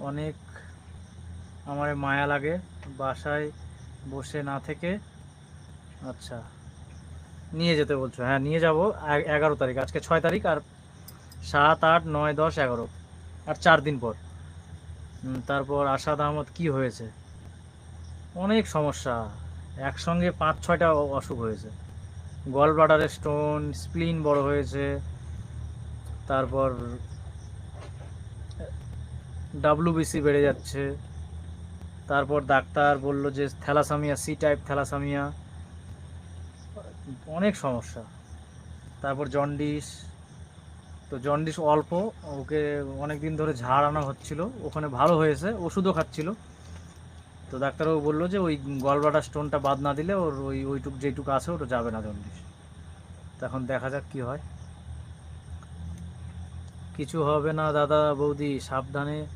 অনেক আমার মায়া লাগে বাসায় বসে না থেকে। আচ্ছা নিয়ে যেতে বলছো? হ্যাঁ নিয়ে যাব এগারো তারিখ, আজকে ছয় তারিখ আর সাত, আট, নয়, দশ, এগারো, আর চার দিন পর। তারপর আসাদ আহমদ কি হয়েছে? অনেক সমস্যা। একসঙ্গে পাঁচ, ছয়টা অসুখ হয়েছে। গল ব্লাডারের স্টোন স্প্লিন বড় হয়েছে। তারপর ডাব্লুবিসি বেড়ে যাচ্ছে। তারপর ডাক্তার বলল যে, থ্যালাসামিয়া সি টাইপ থ্যালাসামিয়া। অনেক সমস্যা। তারপর জন্ডিস। তো জন্ডিস অল্প, ওকে অনেক দিন ধরে ঝাড় আনা হচ্ছিল। ওখানে ভালো হয়েছে, ওষুধও খাচ্ছিল। তো ডাক্তারবাবু বলল যে, ওই গলব্লাডার স্টোনটা বাদ না দিলে ওর ওই, ওইটুক যেটুকু আছে, ওটা যাবে না জন্ডিস। তো এখন দেখা যাক কি হয়। কিছু হবে না দাদা, বৌদি, সাবধানে।